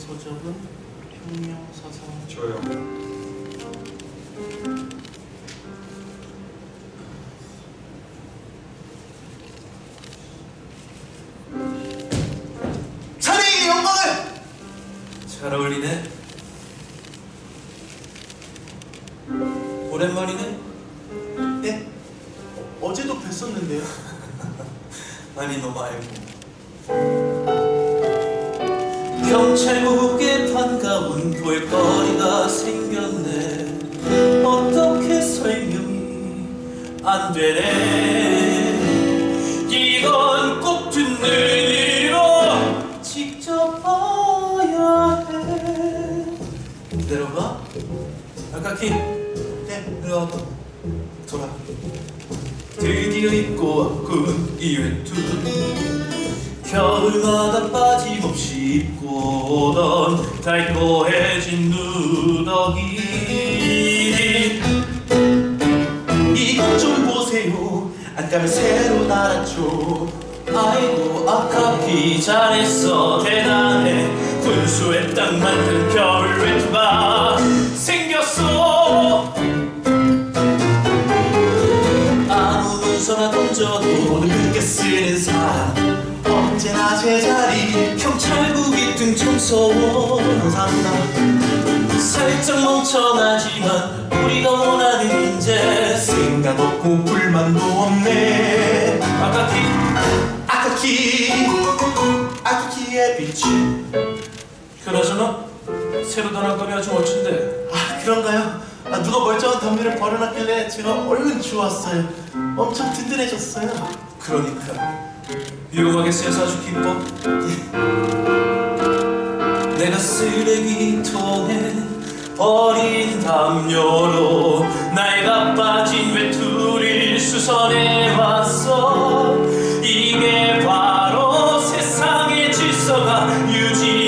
서적은 혁명사상 저요. 자네의 영광을 잘 어울리네. 오랜만이네. 네 어, 어제도 뵀었는데요 아니 너 말고. 경찰국에 반가운 볼거리가 생겼네. 어떻게 설명이 안 되네. 이건 꼭 듣는 일로 직접 봐야 해. 내려가. 아까키 네 내려와봐. 돌아. 드디어 입고 왔군 이 외투 겨울마다 빠짐없이 입고 오던 달콤해진 누더기. 이것 좀 보세요. 안감을 새로 달았죠 아이고 아깝기 잘했어. 대단해. 분수에 딱 맞는 겨울 외투가 생겼어. 아무 문서나 던져도 모두 그렇게 쓰는 사람 언제나 제자리 경찰국이 등청소원. 감사합니다. 살짝 멍청하지만 우리가 원하는 인재. 생각 없고 불만도 없네. 아까키. 아카키. 아카키의 빛이. 그나저나 새로 단한 거리 아주 멋진데. 아 그런가요? 아, 누가 멀쩡한 담요를 버려놨길래 제가 얼른 주웠어요. 엄청 든든해졌어요. 그러니까 쓰여서 아주 기뻐? 내가 쓰레기통에 버린 담요로 나이가 빠진 외투를 수선해 왔어. 이게 바로 세상의 질서가 유지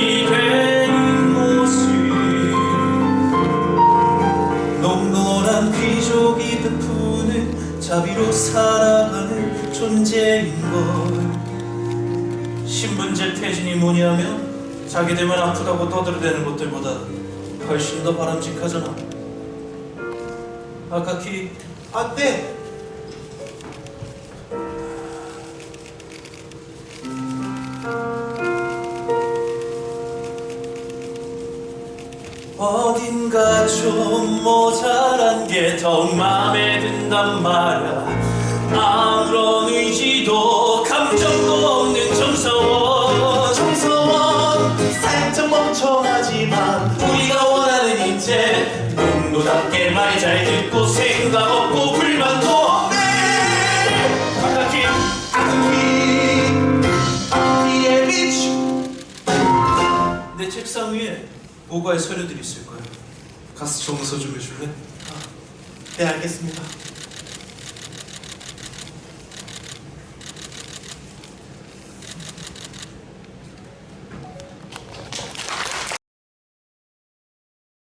자비로 살아가는 존재인걸 신분제 퇴진이 뭐냐면 자기들만 아프다고 떠들어대는 것들보다 훨씬 더 바람직하잖아 아카키 아 네. 어딘가 좀 모자란 게 더욱 마음에 든단 말야. 아무런 의지도 감정도 없는 정서원. 정서원 살짝 멍청하지만 우리가 원하는 인재 농노답게 말 잘 듣고 생각 없고 불만도 내 책상 위에 보고할 서류들이 있을 거야 가서 정서 좀 해줄래? 네 알겠습니다